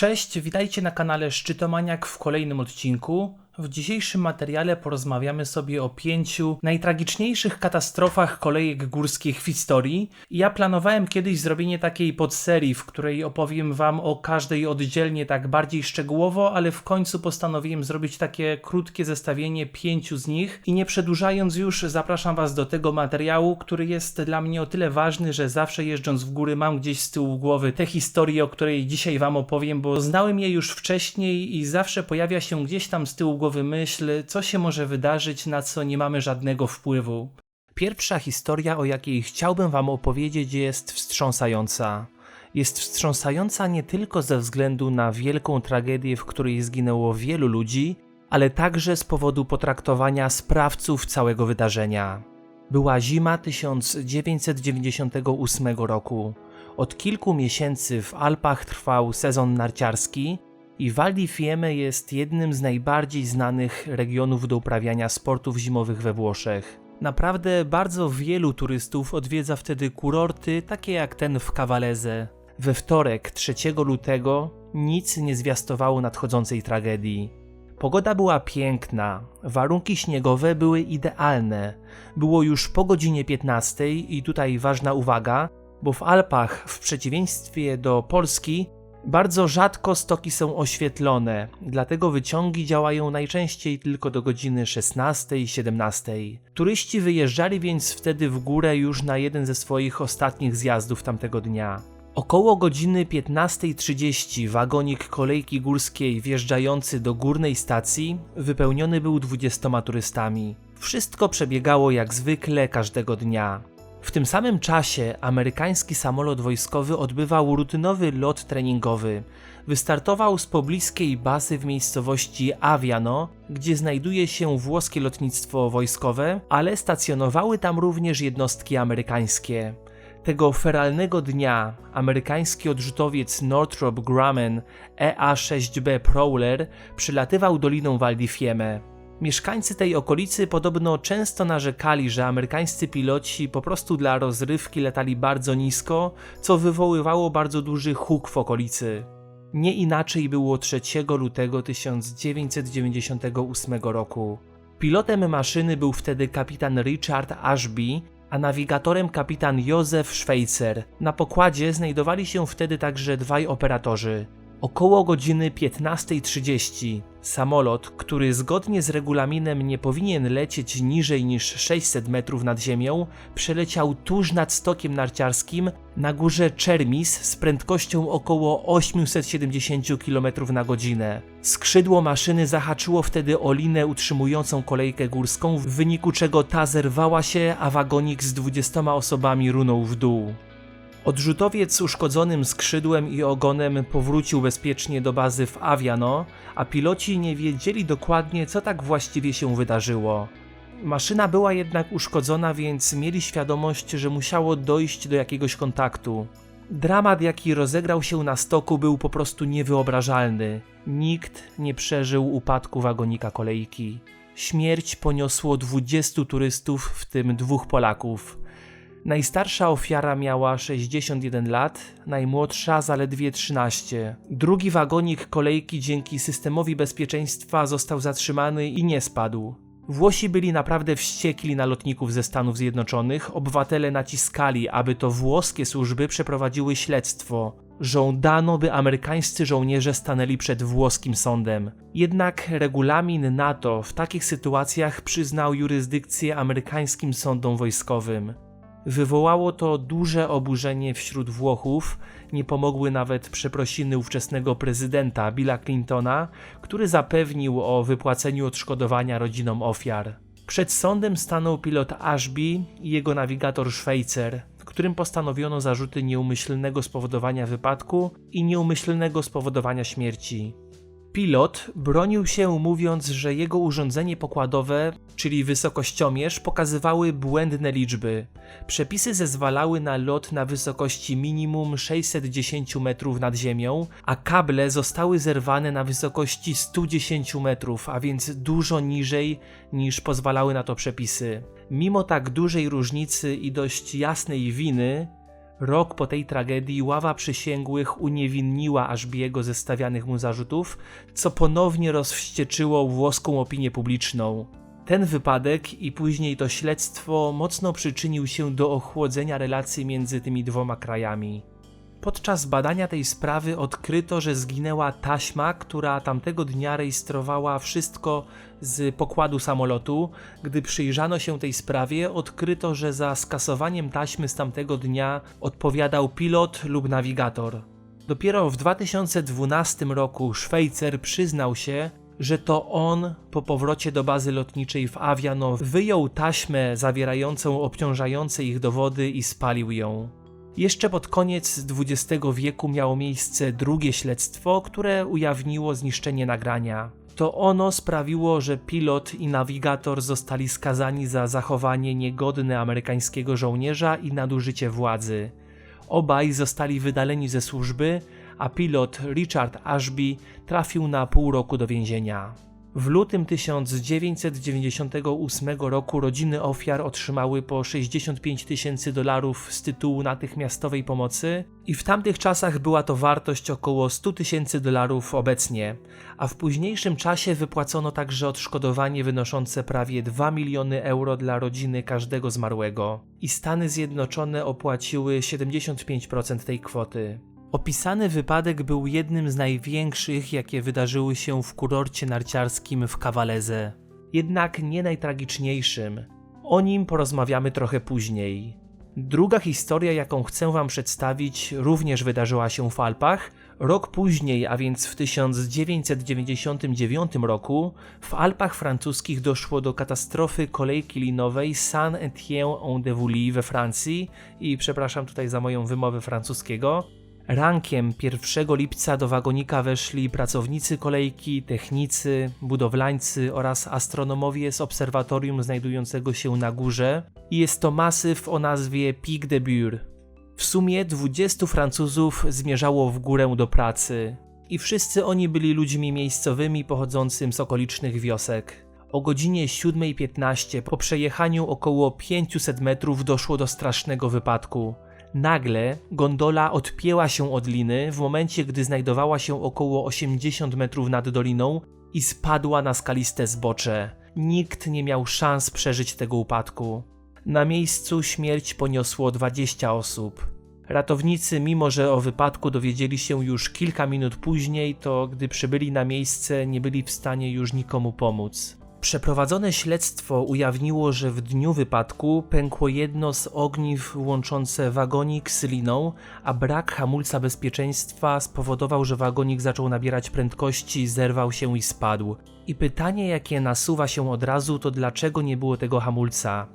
Cześć, witajcie na kanale Szczytomaniak w kolejnym odcinku. W dzisiejszym materiale porozmawiamy sobie o pięciu najtragiczniejszych katastrofach kolejek górskich w historii. Ja planowałem kiedyś zrobienie takiej podserii, w której opowiem wam o każdej oddzielnie tak bardziej szczegółowo, ale w końcu postanowiłem zrobić takie krótkie zestawienie pięciu z nich i nie przedłużając już zapraszam was do tego materiału, który jest dla mnie o tyle ważny, że zawsze jeżdżąc w góry mam gdzieś z tyłu głowy tę historię, o której dzisiaj wam opowiem, bo znałem je już wcześniej i zawsze pojawia się gdzieś tam z tyłu głowy myśl, co się może wydarzyć, na co nie mamy żadnego wpływu. Pierwsza historia, o jakiej chciałbym Wam opowiedzieć, jest wstrząsająca. Jest wstrząsająca nie tylko ze względu na wielką tragedię, w której zginęło wielu ludzi, ale także z powodu potraktowania sprawców całego wydarzenia. Była zima 1998 roku. Od kilku miesięcy w Alpach trwał sezon narciarski, i Val di Fiemme jest jednym z najbardziej znanych regionów do uprawiania sportów zimowych we Włoszech. Naprawdę bardzo wielu turystów odwiedza wtedy kurorty, takie jak ten w Cavallese. We wtorek 3 lutego nic nie zwiastowało nadchodzącej tragedii. Pogoda była piękna, warunki śniegowe były idealne. Było już po godzinie 15 i tutaj ważna uwaga, bo w Alpach, w przeciwieństwie do Polski, bardzo rzadko stoki są oświetlone, dlatego wyciągi działają najczęściej tylko do godziny 16-17. Turyści wyjeżdżali więc wtedy w górę już na jeden ze swoich ostatnich zjazdów tamtego dnia. Około godziny 15.30 wagonik kolejki górskiej wjeżdżający do górnej stacji wypełniony był 20 turystami. Wszystko przebiegało jak zwykle każdego dnia. W tym samym czasie amerykański samolot wojskowy odbywał rutynowy lot treningowy. Wystartował z pobliskiej bazy w miejscowości Aviano, gdzie znajduje się włoskie lotnictwo wojskowe, ale stacjonowały tam również jednostki amerykańskie. Tego feralnego dnia amerykański odrzutowiec Northrop Grumman EA-6B Prowler przylatywał doliną Val di Fiemme. Mieszkańcy tej okolicy podobno często narzekali, że amerykańscy piloci po prostu dla rozrywki latali bardzo nisko, co wywoływało bardzo duży huk w okolicy. Nie inaczej było 3 lutego 1998 roku. Pilotem maszyny był wtedy kapitan Richard Ashby, a nawigatorem kapitan Józef Schweitzer. Na pokładzie znajdowali się wtedy także dwaj operatorzy. Około godziny 15.30 samolot, który zgodnie z regulaminem nie powinien lecieć niżej niż 600 metrów nad ziemią, przeleciał tuż nad stokiem narciarskim na górze Czermis z prędkością około 870 km na godzinę. Skrzydło maszyny zahaczyło wtedy o linę utrzymującą kolejkę górską, w wyniku czego ta zerwała się, a wagonik z 20 osobami runął w dół. Odrzutowiec uszkodzonym skrzydłem i ogonem powrócił bezpiecznie do bazy w Aviano, a piloci nie wiedzieli dokładnie, co tak właściwie się wydarzyło. Maszyna była jednak uszkodzona, więc mieli świadomość, że musiało dojść do jakiegoś kontaktu. Dramat, jaki rozegrał się na stoku, był po prostu niewyobrażalny. Nikt nie przeżył upadku wagonika kolejki. Śmierć poniosło 20 turystów, w tym dwóch Polaków. Najstarsza ofiara miała 61 lat, najmłodsza zaledwie 13. Drugi wagonik kolejki dzięki systemowi bezpieczeństwa został zatrzymany i nie spadł. Włosi byli naprawdę wściekli na lotników ze Stanów Zjednoczonych, obywatele naciskali, aby to włoskie służby przeprowadziły śledztwo. Żądano, by amerykańscy żołnierze stanęli przed włoskim sądem. Jednak regulamin NATO w takich sytuacjach przyznał jurysdykcję amerykańskim sądom wojskowym. Wywołało to duże oburzenie wśród Włochów, nie pomogły nawet przeprosiny ówczesnego prezydenta Billa Clintona, który zapewnił o wypłaceniu odszkodowania rodzinom ofiar. Przed sądem stanął pilot Ashby i jego nawigator Schweitzer, którym postanowiono zarzuty nieumyślnego spowodowania wypadku i nieumyślnego spowodowania śmierci. Pilot bronił się mówiąc, że jego urządzenie pokładowe, czyli wysokościomierz, pokazywały błędne liczby. Przepisy zezwalały na lot na wysokości minimum 610 metrów nad ziemią, a kable zostały zerwane na wysokości 110 metrów, a więc dużo niżej niż pozwalały na to przepisy. Mimo tak dużej różnicy i dość jasnej winy, Rok po tej tragedii ława przysięgłych uniewinniła Ashby'ego ze stawianych mu zarzutów, co ponownie rozwścieczyło włoską opinię publiczną. Ten wypadek i później to śledztwo mocno przyczynił się do ochłodzenia relacji między tymi dwoma krajami. Podczas badania tej sprawy odkryto, że zginęła taśma, która tamtego dnia rejestrowała wszystko z pokładu samolotu. Gdy przyjrzano się tej sprawie, odkryto, że za skasowaniem taśmy z tamtego dnia odpowiadał pilot lub nawigator. Dopiero w 2012 roku Szwajcer przyznał się, że to on po powrocie do bazy lotniczej w Aviano wyjął taśmę zawierającą obciążające ich dowody i spalił ją. Jeszcze pod koniec XX wieku miało miejsce drugie śledztwo, które ujawniło zniszczenie nagrania. To ono sprawiło, że pilot i nawigator zostali skazani za zachowanie niegodne amerykańskiego żołnierza i nadużycie władzy. Obaj zostali wydaleni ze służby, a pilot Richard Ashby trafił na pół roku do więzienia. W lutym 1998 roku rodziny ofiar otrzymały po 65 tysięcy dolarów z tytułu natychmiastowej pomocy i w tamtych czasach była to wartość około 100 tysięcy dolarów obecnie, a w późniejszym czasie wypłacono także odszkodowanie wynoszące prawie 2 miliony euro dla rodziny każdego zmarłego i Stany Zjednoczone opłaciły 75% tej kwoty. Opisany wypadek był jednym z największych, jakie wydarzyły się w kurorcie narciarskim w Kawaleze. Jednak nie najtragiczniejszym. O nim porozmawiamy trochę później. Druga historia, jaką chcę Wam przedstawić, również wydarzyła się w Alpach. Rok później, a więc w 1999 roku, w Alpach francuskich doszło do katastrofy kolejki linowej Saint-Étienne-en-Devouly we Francji i przepraszam tutaj za moją wymowę francuskiego. Rankiem 1 lipca do wagonika weszli pracownicy kolejki, technicy, budowlańcy oraz astronomowie z obserwatorium znajdującego się na górze i jest to masyw o nazwie Pic de Bure. W sumie 20 Francuzów zmierzało w górę do pracy i wszyscy oni byli ludźmi miejscowymi pochodzącym z okolicznych wiosek. O godzinie 7.15 po przejechaniu około 500 metrów doszło do strasznego wypadku. Nagle gondola odpięła się od liny w momencie, gdy znajdowała się około 80 metrów nad doliną i spadła na skaliste zbocze. Nikt nie miał szans przeżyć tego upadku. Na miejscu śmierć poniosło 20 osób. Ratownicy, mimo że o wypadku dowiedzieli się już kilka minut później, to gdy przybyli na miejsce, nie byli w stanie już nikomu pomóc. Przeprowadzone śledztwo ujawniło, że w dniu wypadku pękło jedno z ogniw łączące wagonik z liną, a brak hamulca bezpieczeństwa spowodował, że wagonik zaczął nabierać prędkości, zerwał się i spadł. I pytanie, jakie nasuwa się od razu, to dlaczego nie było tego hamulca?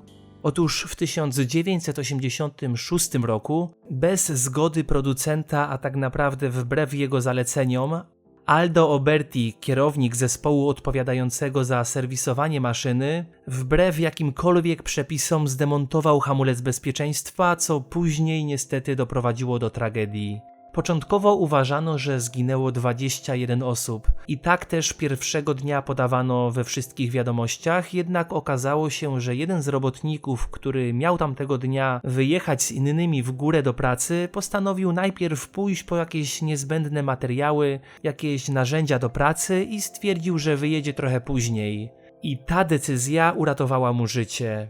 Otóż w 1986 roku, bez zgody producenta, a tak naprawdę wbrew jego zaleceniom, Aldo Oberti, kierownik zespołu odpowiadającego za serwisowanie maszyny, wbrew jakimkolwiek przepisom zdemontował hamulec bezpieczeństwa, co później niestety doprowadziło do tragedii. Początkowo uważano, że zginęło 21 osób i tak też pierwszego dnia podawano we wszystkich wiadomościach, jednak okazało się, że jeden z robotników, który miał tamtego dnia wyjechać z innymi w górę do pracy, postanowił najpierw pójść po jakieś niezbędne materiały, jakieś narzędzia do pracy i stwierdził, że wyjedzie trochę później. I ta decyzja uratowała mu życie.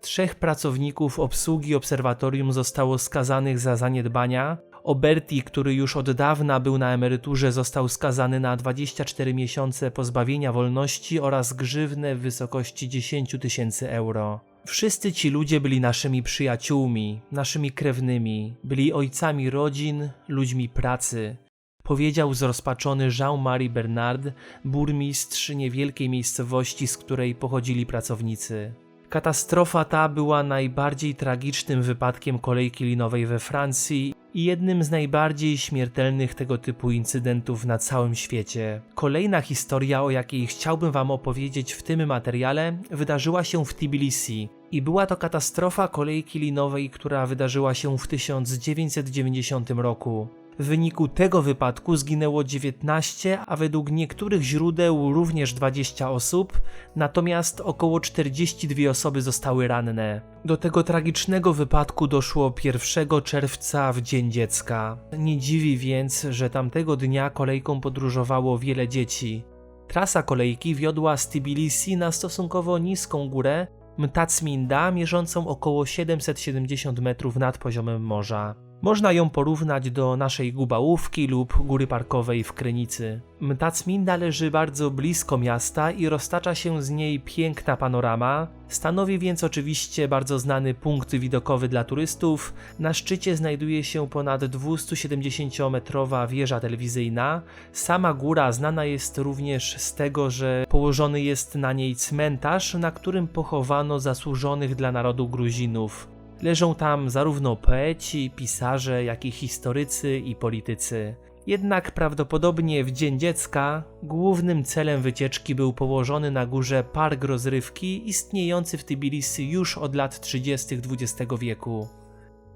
Trzech pracowników obsługi obserwatorium zostało skazanych za zaniedbania, Oberti, który już od dawna był na emeryturze, został skazany na 24 miesiące pozbawienia wolności oraz grzywnę w wysokości 10 tysięcy euro. Wszyscy ci ludzie byli naszymi przyjaciółmi, naszymi krewnymi, byli ojcami rodzin, ludźmi pracy. Powiedział zrozpaczony Jean-Marie Bernard, burmistrz niewielkiej miejscowości, z której pochodzili pracownicy. Katastrofa ta była najbardziej tragicznym wypadkiem kolejki linowej we Francji i jednym z najbardziej śmiertelnych tego typu incydentów na całym świecie. Kolejna historia, o jakiej chciałbym Wam opowiedzieć w tym materiale, wydarzyła się w Tbilisi. I była to katastrofa kolejki linowej, która wydarzyła się w 1990 roku. W wyniku tego wypadku zginęło 19, a według niektórych źródeł również 20 osób, natomiast około 42 osoby zostały ranne. Do tego tragicznego wypadku doszło 1 czerwca w Dzień Dziecka. Nie dziwi więc, że tamtego dnia kolejką podróżowało wiele dzieci. Trasa kolejki wiodła z Tbilisi na stosunkowo niską górę Mtacminda, mierzącą około 770 metrów nad poziomem morza. Można ją porównać do naszej Gubałówki lub Góry Parkowej w Krynicy. Mtacminda leży bardzo blisko miasta i roztacza się z niej piękna panorama. Stanowi więc oczywiście bardzo znany punkt widokowy dla turystów. Na szczycie znajduje się ponad 270-metrowa wieża telewizyjna. Sama góra znana jest również z tego, że położony jest na niej cmentarz, na którym pochowano zasłużonych dla narodu Gruzinów. Leżą tam zarówno poeci, pisarze, jak i historycy i politycy. Jednak prawdopodobnie w Dzień Dziecka głównym celem wycieczki był położony na górze park rozrywki istniejący w Tbilisi już od lat 30. XX wieku.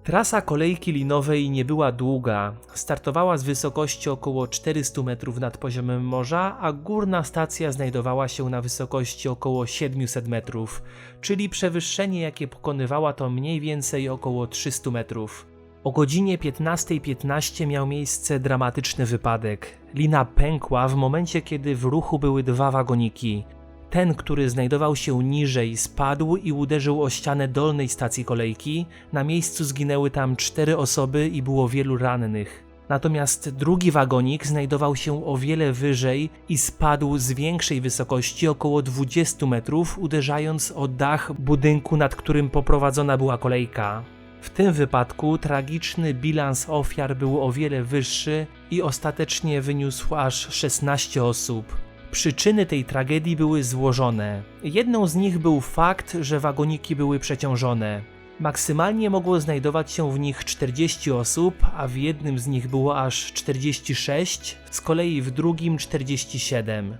Trasa kolejki linowej nie była długa. Startowała z wysokości około 400 metrów nad poziomem morza, a górna stacja znajdowała się na wysokości około 700 metrów, czyli przewyższenie jakie pokonywała to mniej więcej około 300 metrów. O godzinie 15.15 .15 miał miejsce dramatyczny wypadek. Lina pękła w momencie, kiedy w ruchu były dwa wagoniki. Ten, który znajdował się niżej, spadł i uderzył o ścianę dolnej stacji kolejki. Na miejscu zginęły tam cztery osoby i było wielu rannych. Natomiast drugi wagonik znajdował się o wiele wyżej i spadł z większej wysokości, około 20 metrów, uderzając o dach budynku, nad którym poprowadzona była kolejka. W tym wypadku tragiczny bilans ofiar był o wiele wyższy i ostatecznie wyniósł aż 16 osób. Przyczyny tej tragedii były złożone. Jedną z nich był fakt, że wagoniki były przeciążone. Maksymalnie mogło znajdować się w nich 40 osób, a w jednym z nich było aż 46, z kolei w drugim 47.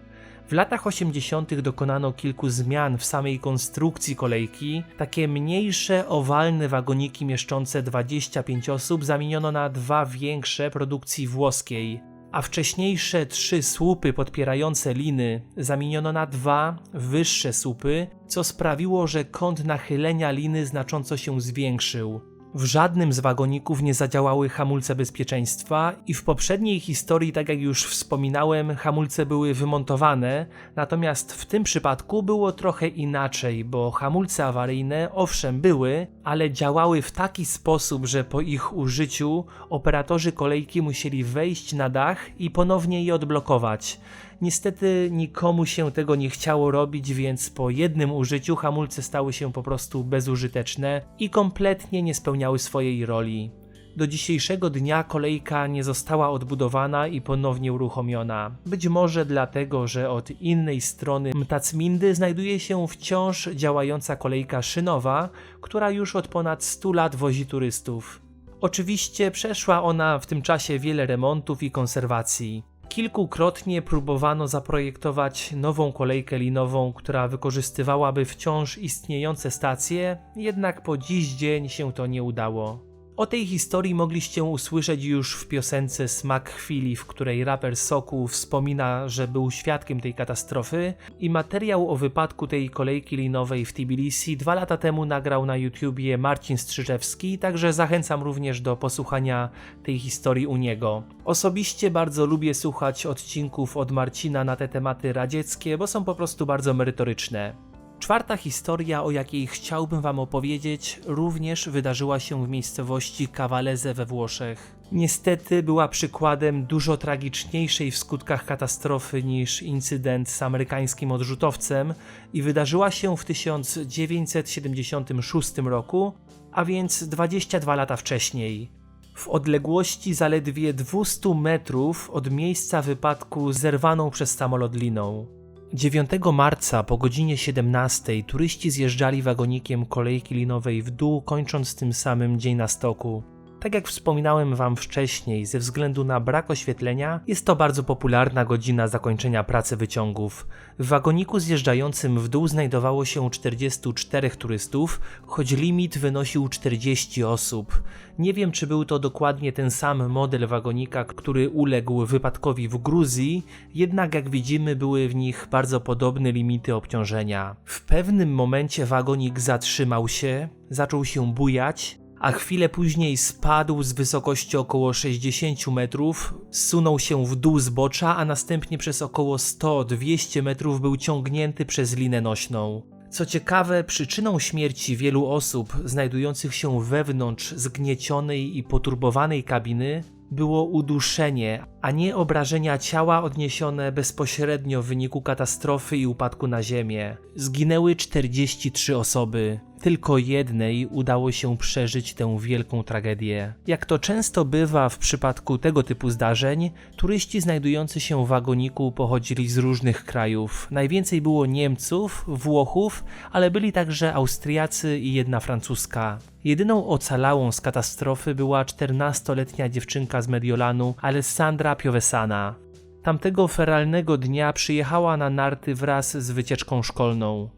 W latach 80. dokonano kilku zmian w samej konstrukcji kolejki. Takie mniejsze, owalne wagoniki mieszczące 25 osób zamieniono na dwa większe produkcji włoskiej a wcześniejsze trzy słupy podpierające liny zamieniono na dwa wyższe słupy, co sprawiło, że kąt nachylenia liny znacząco się zwiększył. W żadnym z wagoników nie zadziałały hamulce bezpieczeństwa i w poprzedniej historii, tak jak już wspominałem, hamulce były wymontowane, natomiast w tym przypadku było trochę inaczej, bo hamulce awaryjne owszem były, ale działały w taki sposób, że po ich użyciu operatorzy kolejki musieli wejść na dach i ponownie je odblokować. Niestety nikomu się tego nie chciało robić, więc po jednym użyciu hamulce stały się po prostu bezużyteczne i kompletnie nie spełniały swojej roli. Do dzisiejszego dnia kolejka nie została odbudowana i ponownie uruchomiona. Być może dlatego, że od innej strony Mtacmindy znajduje się wciąż działająca kolejka szynowa, która już od ponad 100 lat wozi turystów. Oczywiście przeszła ona w tym czasie wiele remontów i konserwacji. Kilkukrotnie próbowano zaprojektować nową kolejkę linową, która wykorzystywałaby wciąż istniejące stacje, jednak po dziś dzień się to nie udało. O tej historii mogliście usłyszeć już w piosence Smak chwili, w której raper Soku wspomina, że był świadkiem tej katastrofy i materiał o wypadku tej kolejki linowej w Tbilisi dwa lata temu nagrał na YouTubie Marcin Strzyżewski, także zachęcam również do posłuchania tej historii u niego. Osobiście bardzo lubię słuchać odcinków od Marcina na te tematy radzieckie, bo są po prostu bardzo merytoryczne. Czwarta historia, o jakiej chciałbym Wam opowiedzieć, również wydarzyła się w miejscowości Cavallese we Włoszech. Niestety była przykładem dużo tragiczniejszej w skutkach katastrofy niż incydent z amerykańskim odrzutowcem i wydarzyła się w 1976 roku, a więc 22 lata wcześniej. W odległości zaledwie 200 metrów od miejsca wypadku zerwaną przez samolot liną. 9 marca po godzinie 17 turyści zjeżdżali wagonikiem kolejki linowej w dół, kończąc tym samym dzień na stoku. Tak jak wspominałem Wam wcześniej, ze względu na brak oświetlenia, jest to bardzo popularna godzina zakończenia pracy wyciągów. W wagoniku zjeżdżającym w dół znajdowało się 44 turystów, choć limit wynosił 40 osób. Nie wiem, czy był to dokładnie ten sam model wagonika, który uległ wypadkowi w Gruzji, jednak jak widzimy, były w nich bardzo podobne limity obciążenia. W pewnym momencie wagonik zatrzymał się, zaczął się bujać, a chwilę później spadł z wysokości około 60 metrów, zsunął się w dół zbocza, a następnie przez około 100-200 metrów był ciągnięty przez linę nośną. Co ciekawe, przyczyną śmierci wielu osób znajdujących się wewnątrz zgniecionej i poturbowanej kabiny było uduszenie, a nie obrażenia ciała odniesione bezpośrednio w wyniku katastrofy i upadku na ziemię. Zginęły 43 osoby. Tylko jednej udało się przeżyć tę wielką tragedię. Jak to często bywa w przypadku tego typu zdarzeń, turyści znajdujący się w wagoniku pochodzili z różnych krajów. Najwięcej było Niemców, Włochów, ale byli także Austriacy i jedna francuska. Jedyną ocalałą z katastrofy była 14-letnia dziewczynka z Mediolanu, Alessandra Piovesana. Tamtego feralnego dnia przyjechała na narty wraz z wycieczką szkolną.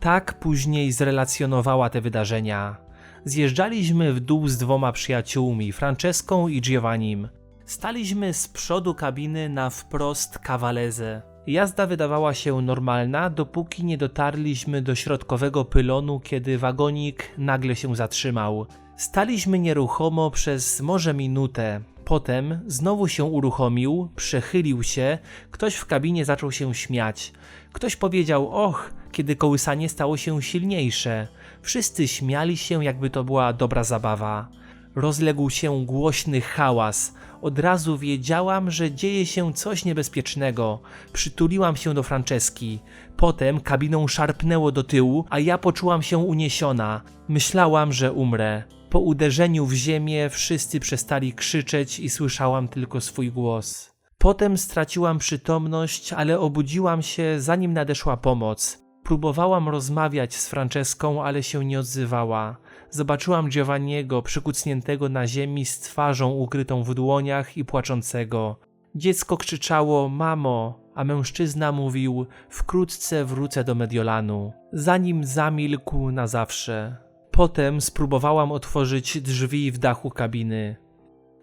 Tak później zrelacjonowała te wydarzenia. Zjeżdżaliśmy w dół z dwoma przyjaciółmi, Franceską i Giovannim. Staliśmy z przodu kabiny na wprost kawalezę. Jazda wydawała się normalna, dopóki nie dotarliśmy do środkowego pylonu, kiedy wagonik nagle się zatrzymał. Staliśmy nieruchomo przez może minutę. Potem znowu się uruchomił, przechylił się, ktoś w kabinie zaczął się śmiać. Ktoś powiedział: Och, kiedy kołysanie stało się silniejsze. Wszyscy śmiali się, jakby to była dobra zabawa. Rozległ się głośny hałas. Od razu wiedziałam, że dzieje się coś niebezpiecznego. Przytuliłam się do Franceski. Potem kabiną szarpnęło do tyłu, a ja poczułam się uniesiona. Myślałam, że umrę. Po uderzeniu w ziemię wszyscy przestali krzyczeć i słyszałam tylko swój głos. Potem straciłam przytomność, ale obudziłam się zanim nadeszła pomoc. Próbowałam rozmawiać z Franceską, ale się nie odzywała. Zobaczyłam Giovanniego przykucniętego na ziemi z twarzą ukrytą w dłoniach i płaczącego. Dziecko krzyczało: Mamo, a mężczyzna mówił: Wkrótce wrócę do Mediolanu. Zanim zamilkł na zawsze. Potem spróbowałam otworzyć drzwi w dachu kabiny.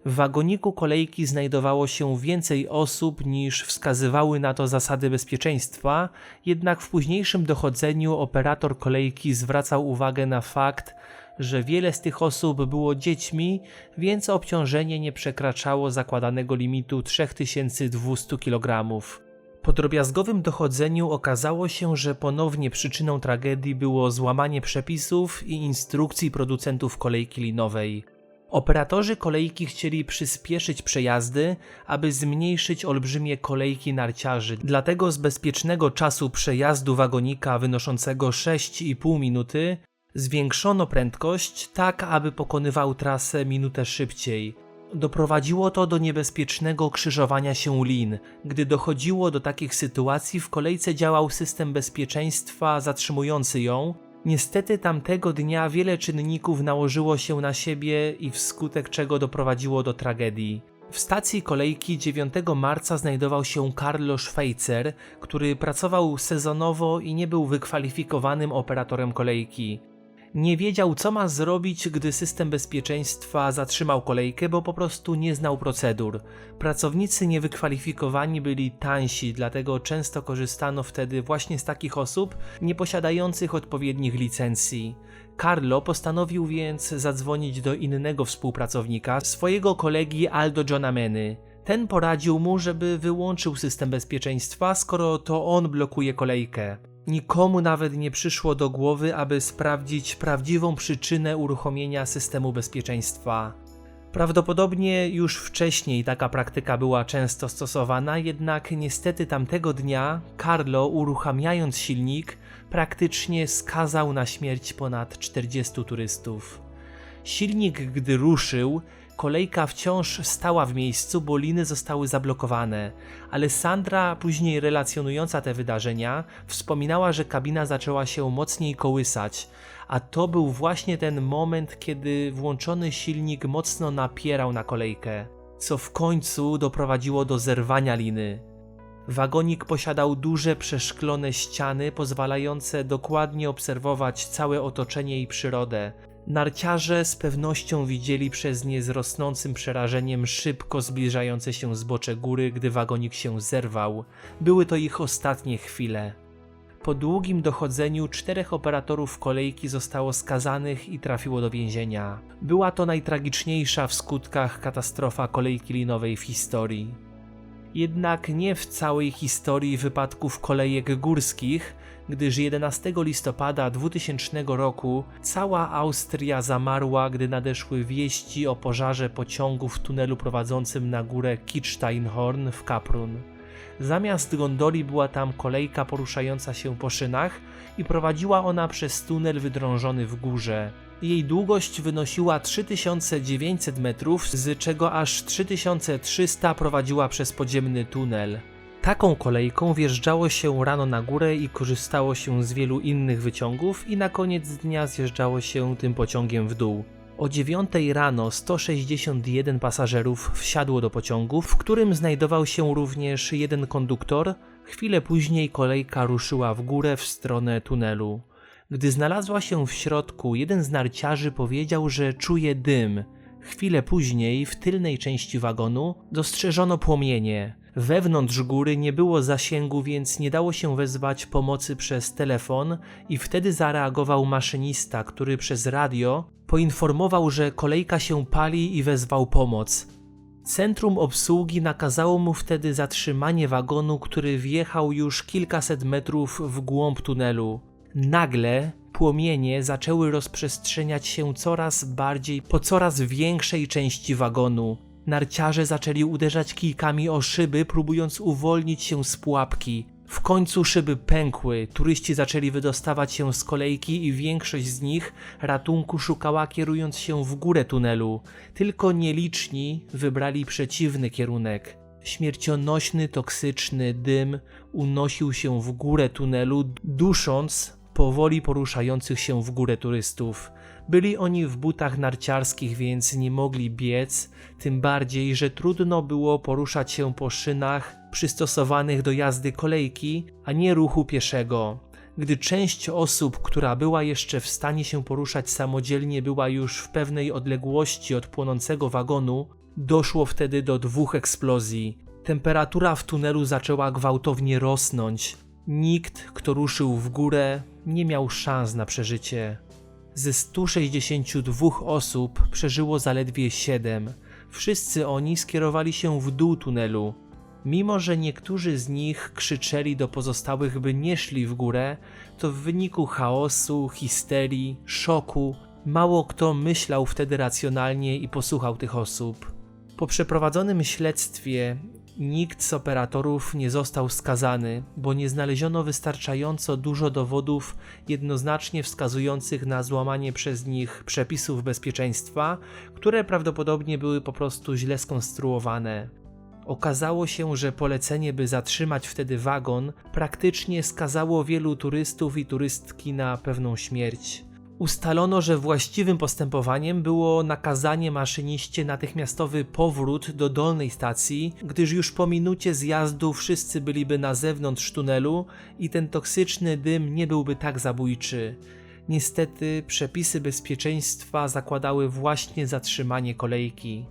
W wagoniku kolejki znajdowało się więcej osób niż wskazywały na to zasady bezpieczeństwa, jednak w późniejszym dochodzeniu operator kolejki zwracał uwagę na fakt, że wiele z tych osób było dziećmi, więc obciążenie nie przekraczało zakładanego limitu 3200 kg. Po drobiazgowym dochodzeniu okazało się, że ponownie przyczyną tragedii było złamanie przepisów i instrukcji producentów kolejki linowej. Operatorzy kolejki chcieli przyspieszyć przejazdy, aby zmniejszyć olbrzymie kolejki narciarzy. Dlatego z bezpiecznego czasu przejazdu wagonika wynoszącego 6,5 minuty zwiększono prędkość tak, aby pokonywał trasę minutę szybciej. Doprowadziło to do niebezpiecznego krzyżowania się lin. Gdy dochodziło do takich sytuacji, w kolejce działał system bezpieczeństwa zatrzymujący ją, Niestety tamtego dnia wiele czynników nałożyło się na siebie i wskutek czego doprowadziło do tragedii. W stacji kolejki 9 marca znajdował się Carlo Schweitzer, który pracował sezonowo i nie był wykwalifikowanym operatorem kolejki. Nie wiedział, co ma zrobić, gdy system bezpieczeństwa zatrzymał kolejkę, bo po prostu nie znał procedur. Pracownicy niewykwalifikowani byli tańsi, dlatego często korzystano wtedy właśnie z takich osób nieposiadających odpowiednich licencji. Carlo postanowił więc zadzwonić do innego współpracownika, swojego kolegi Aldo Gianameny. Ten poradził mu, żeby wyłączył system bezpieczeństwa, skoro to on blokuje kolejkę. Nikomu nawet nie przyszło do głowy, aby sprawdzić prawdziwą przyczynę uruchomienia systemu bezpieczeństwa. Prawdopodobnie już wcześniej taka praktyka była często stosowana, jednak niestety tamtego dnia Carlo, uruchamiając silnik, praktycznie skazał na śmierć ponad 40 turystów. Silnik, gdy ruszył, kolejka wciąż stała w miejscu, bo liny zostały zablokowane, ale Sandra, później relacjonująca te wydarzenia, wspominała, że kabina zaczęła się mocniej kołysać, a to był właśnie ten moment, kiedy włączony silnik mocno napierał na kolejkę, co w końcu doprowadziło do zerwania liny. Wagonik posiadał duże przeszklone ściany pozwalające dokładnie obserwować całe otoczenie i przyrodę. Narciarze z pewnością widzieli przez nie z rosnącym przerażeniem szybko zbliżające się zbocze góry, gdy wagonik się zerwał. Były to ich ostatnie chwile. Po długim dochodzeniu czterech operatorów kolejki zostało skazanych i trafiło do więzienia. Była to najtragiczniejsza w skutkach katastrofa kolejki linowej w historii. Jednak nie w całej historii wypadków kolejek górskich, gdyż 11 listopada 2000 roku cała Austria zamarła, gdy nadeszły wieści o pożarze pociągu w tunelu prowadzącym na górę Kitzsteinhorn w Kaprun. Zamiast gondoli była tam kolejka poruszająca się po szynach i prowadziła ona przez tunel wydrążony w górze. Jej długość wynosiła 3900 metrów, z czego aż 3300 prowadziła przez podziemny tunel. Taką kolejką wjeżdżało się rano na górę i korzystało się z wielu innych wyciągów i na koniec dnia zjeżdżało się tym pociągiem w dół. O 9 rano 161 pasażerów wsiadło do pociągu, w którym znajdował się również jeden konduktor. Chwilę później kolejka ruszyła w górę w stronę tunelu. Gdy znalazła się w środku, jeden z narciarzy powiedział, że czuje dym. Chwilę później, w tylnej części wagonu, dostrzeżono płomienie. Wewnątrz góry nie było zasięgu, więc nie dało się wezwać pomocy przez telefon, i wtedy zareagował maszynista, który przez radio poinformował, że kolejka się pali i wezwał pomoc. Centrum obsługi nakazało mu wtedy zatrzymanie wagonu, który wjechał już kilkaset metrów w głąb tunelu. Nagle płomienie zaczęły rozprzestrzeniać się coraz bardziej po coraz większej części wagonu. Narciarze zaczęli uderzać kijkami o szyby, próbując uwolnić się z pułapki. W końcu szyby pękły, turyści zaczęli wydostawać się z kolejki i większość z nich ratunku szukała kierując się w górę tunelu. Tylko nieliczni wybrali przeciwny kierunek. Śmiercionośny, toksyczny dym unosił się w górę tunelu, dusząc powoli poruszających się w górę turystów. Byli oni w butach narciarskich, więc nie mogli biec, tym bardziej, że trudno było poruszać się po szynach przystosowanych do jazdy kolejki, a nie ruchu pieszego. Gdy część osób, która była jeszcze w stanie się poruszać samodzielnie, była już w pewnej odległości od płonącego wagonu, doszło wtedy do dwóch eksplozji. Temperatura w tunelu zaczęła gwałtownie rosnąć. Nikt, kto ruszył w górę, nie miał szans na przeżycie. Ze 162 osób przeżyło zaledwie 7. Wszyscy oni skierowali się w dół tunelu. Mimo, że niektórzy z nich krzyczeli do pozostałych, by nie szli w górę, to w wyniku chaosu, histerii, szoku, mało kto myślał wtedy racjonalnie i posłuchał tych osób. Po przeprowadzonym śledztwie Nikt z operatorów nie został skazany, bo nie znaleziono wystarczająco dużo dowodów jednoznacznie wskazujących na złamanie przez nich przepisów bezpieczeństwa, które prawdopodobnie były po prostu źle skonstruowane. Okazało się, że polecenie, by zatrzymać wtedy wagon, praktycznie skazało wielu turystów i turystki na pewną śmierć. Ustalono, że właściwym postępowaniem było nakazanie maszyniście natychmiastowy powrót do dolnej stacji, gdyż już po minucie zjazdu wszyscy byliby na zewnątrz tunelu i ten toksyczny dym nie byłby tak zabójczy. Niestety przepisy bezpieczeństwa zakładały właśnie zatrzymanie kolejki.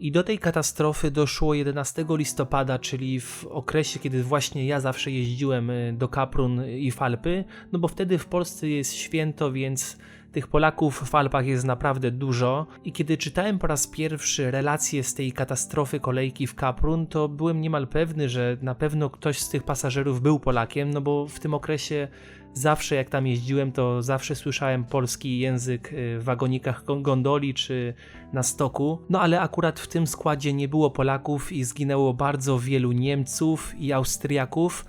I do tej katastrofy doszło 11 listopada, czyli w okresie, kiedy właśnie ja zawsze jeździłem y, do Kaprun i w Alpy, no bo wtedy w Polsce jest święto, więc tych Polaków w Alpach jest naprawdę dużo. I kiedy czytałem po raz pierwszy relacje z tej katastrofy kolejki w Kaprun, to byłem niemal pewny, że na pewno ktoś z tych pasażerów był Polakiem, no bo w tym okresie zawsze jak tam jeździłem, to zawsze słyszałem polski język y, w wagonikach gondoli czy na stoku. No ale akurat w tym składzie nie było Polaków i zginęło bardzo wielu Niemców i Austriaków.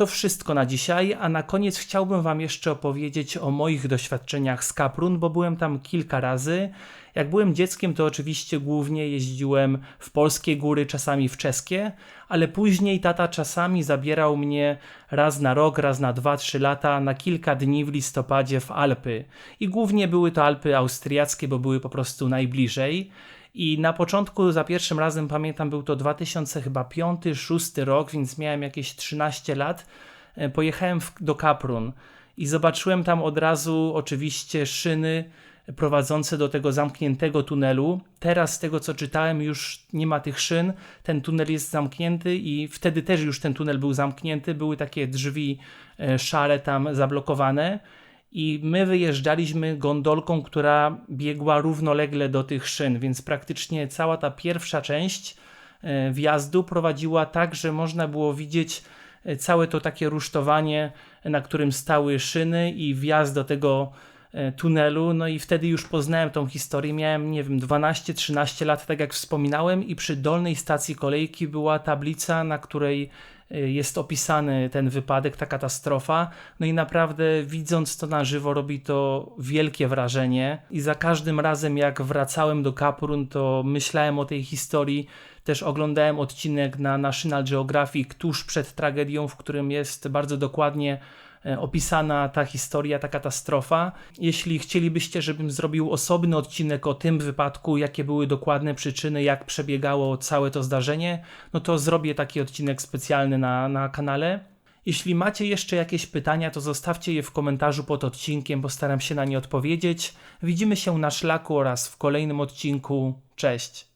To wszystko na dzisiaj, a na koniec chciałbym Wam jeszcze opowiedzieć o moich doświadczeniach z Kaprun, bo byłem tam kilka razy. Jak byłem dzieckiem, to oczywiście głównie jeździłem w polskie góry, czasami w czeskie, ale później tata czasami zabierał mnie raz na rok, raz na dwa, trzy lata na kilka dni w listopadzie w Alpy. I głównie były to Alpy austriackie, bo były po prostu najbliżej. I na początku, za pierwszym razem pamiętam, był to 2005-2006 rok, więc miałem jakieś 13 lat. E, Pojechałem w, do Kaprun i zobaczyłem tam od razu oczywiście szyny prowadzące do tego zamkniętego tunelu. Teraz z tego co czytałem już nie ma tych szyn, ten tunel jest zamknięty i wtedy też już ten tunel był zamknięty, były takie drzwi e, szare tam zablokowane i my wyjeżdżaliśmy gondolką, która biegła równolegle do tych szyn, więc praktycznie cała ta pierwsza część e, wjazdu prowadziła tak, że można było widzieć e, całe to takie rusztowanie, na którym stały szyny i wjazd do tego e, tunelu, no i wtedy już poznałem tą historię, miałem, nie wiem, 12-13 lat, tak jak wspominałem i przy dolnej stacji kolejki była tablica, na której jest opisany ten wypadek, ta katastrofa, no i naprawdę widząc to na żywo robi to wielkie wrażenie. I za każdym razem jak wracałem do Kaprun, to myślałem o tej historii, też oglądałem odcinek na National Geographic tuż przed tragedią, w którym jest bardzo dokładnie opisana ta historia, ta katastrofa. Jeśli chcielibyście, żebym zrobił osobny odcinek o tym wypadku, jakie były dokładne przyczyny, jak przebiegało całe to zdarzenie, no to zrobię taki odcinek specjalny na, na kanale. Jeśli macie jeszcze jakieś pytania, to zostawcie je w komentarzu pod odcinkiem, postaram się na nie odpowiedzieć. Widzimy się na szlaku oraz w kolejnym odcinku. Cześć!